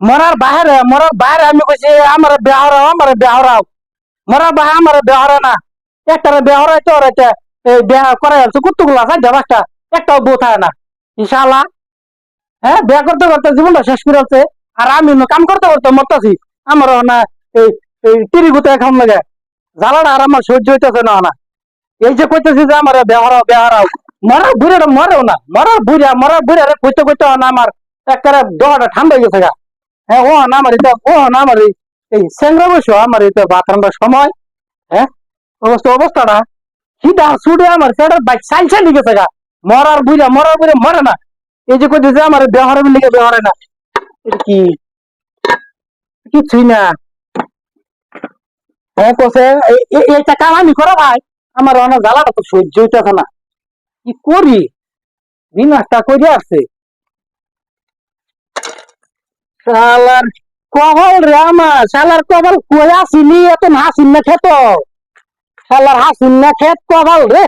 মরার বাইরে মরার বাইরে আমি কইছি আমার বেহরাও আমার বেহরাও। মরার বাইরে আমার বেহরা না। একটা বেহরাই তো রেতে এই বিয়া করে আছে কুত্তুগুলা আছে দেবাসটা একটাও বউ থাকে না। ইনশাআল্লাহ। হ্যাঁ বিয়া করতে করতে জীবনটা শেষ করে আছে আর আমি কাম করতে করতে মরতাছি। আমার না এই তিরি গুতে এখন লাগে। জ্বালাটা আর আমার সহ্য হইতেছে না না। এই যে কইতেছি যে আমার বেহরাও বেহরাও। মরার বুড়ে মরেও না। মরার বুড়া মরার বুড়ে রে কইতে কইতে না আমার একেবারে দহটা ঠান্ডা হয়ে গেছে গা। হ্যাঁ ও না আমার এটা ও না আমার এই- স্যাংরা বসে আমার এটা বাথরুমটা সময় হ্যাঁ অবস্থা, অবস্থাটা? সিধা সুডে আমার বাইক গেছে গা মরার মরার বুঝে মরে না। এই যে কইতেছে আমার ব্যবহারের লিগে ব্যবহারে না। এটা কি? কিছুই না। হ্যাঁ কোসে এই- এই- এইটা কাম আমি করো ভাই। আমার অনেক জ্বালাটা তো সহ্য হইতেছে না। কি করি? বিনাশটা করে আসছে। শালার কবল রে আমার কবল কই আসিনি এত হাসিন না খেত। শালার হাসিন না খেত কবল রে।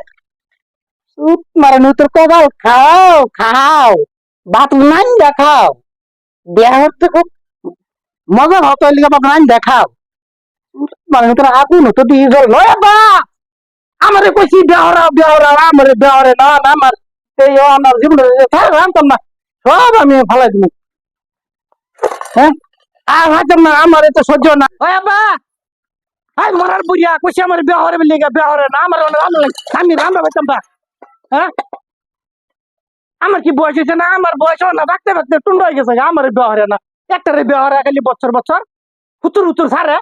উত মারে তোর কবল খাও খাও। ভাত নাই দেখাও বিয়া হচ্ছে খুব মজা হতো লিগে বাপ নাই দেখাও উত মারে তোর আগুন তো দিয়ে জল লয় বা! আমারে কইছি বেহরা বেহরা আমারে বেহরে না আমার এই আমার জীবনে থাক না, সব আমি ফালাই দিব হ্যাঁ? আর হাজার না আমার তো সহ্য না। ওই আব্বা! হাই মরার বুড়িয়া কইছি আমার বেহরে বলি বেহরে না আমার অনেক রান্না লাগে। আমি না হ্যাঁ? আমার কি বয়স হয়েছে না? আমার বয়স না রাখতে রাখতে টুন্ড হয়ে গেছে আমার বেহরে না। একটারে বেহরে খালি বছর বছর। হুতুর হুতুর সারে।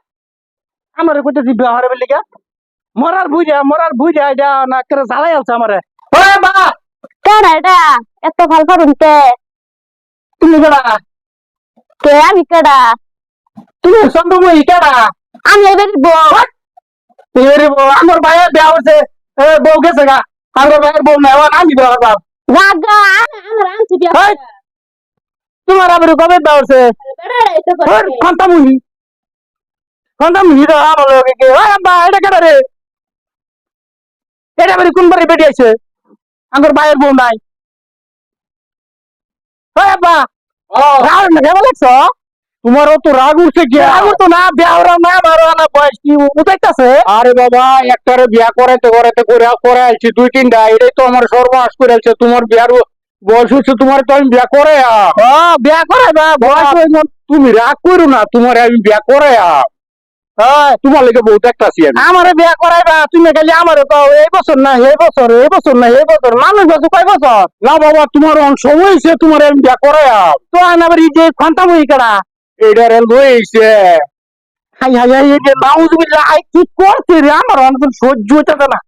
আমার কইতেছি বেহরে বলি গা মরার বুড়িয়া মরার বুড়িয়া এটা না করে জ্বালাই আছে আমারে। ওই বা কেডা এটা? এত ভালো পারুন কে? তুমি কেডা কে আমি কেডা তুমি চন্দ্রময়ী কেডা আমি এবার বউ। এবারে বউ, আমার ভাইয়ের বিয়া হচ্ছে বউ গেছে গা। আমার ভাইয়ের বউ নাই আমি বিয়া করবাম রাগা আমার আনছি বিয়া! তোমার আবার কবে বিয়া হচ্ছে এটা ওর ফন্টামুহি ফন্টামুহি তো আমার লগে কে? ওই আব্বা এটা কেডা রে? এটা বাড়ি কোন বাড়ি বেটি আছে আমার ভাইয়ের বউ নাই। ওই আব্বা! রাগ না কেমন লাগছো? তোমারও তো রাগ উঠছে কি রাগ তো না বিয়া হরা না আমার না বয়স কি উঠাইতাছে আরে বাবা একটারে বিয়া করাইতে করাইতে করে করে আইছি দুই তিনটা এটাই তো আমার সর্বনাশ করে তোমার বিয়ার বয়স হচ্ছে তোমার তো আমি বিয়া করে বিয়া বয়স হয়ে তুমি রাগ করো না তোমার আমি বিয়া করে তোমার লেগে বহুত একটা আছি আমি। আমারে বিয়া করাইবা তুমি খালি আমারে কও এই বছর না এই বছর এই বছর না এই বছর। মানুষ বছর কয় বছর? না বাবা তোমার অন সময় হয়েছে তোমার আমি বিয়া করে তো আনাবার এই যে ফান্তাম হই কেডা? এটার লইছে হাই হাই হাই এই যে নাউজুবিল্লাহ আই কি করছে রে? আমার অনেক সহ্য হইতে না।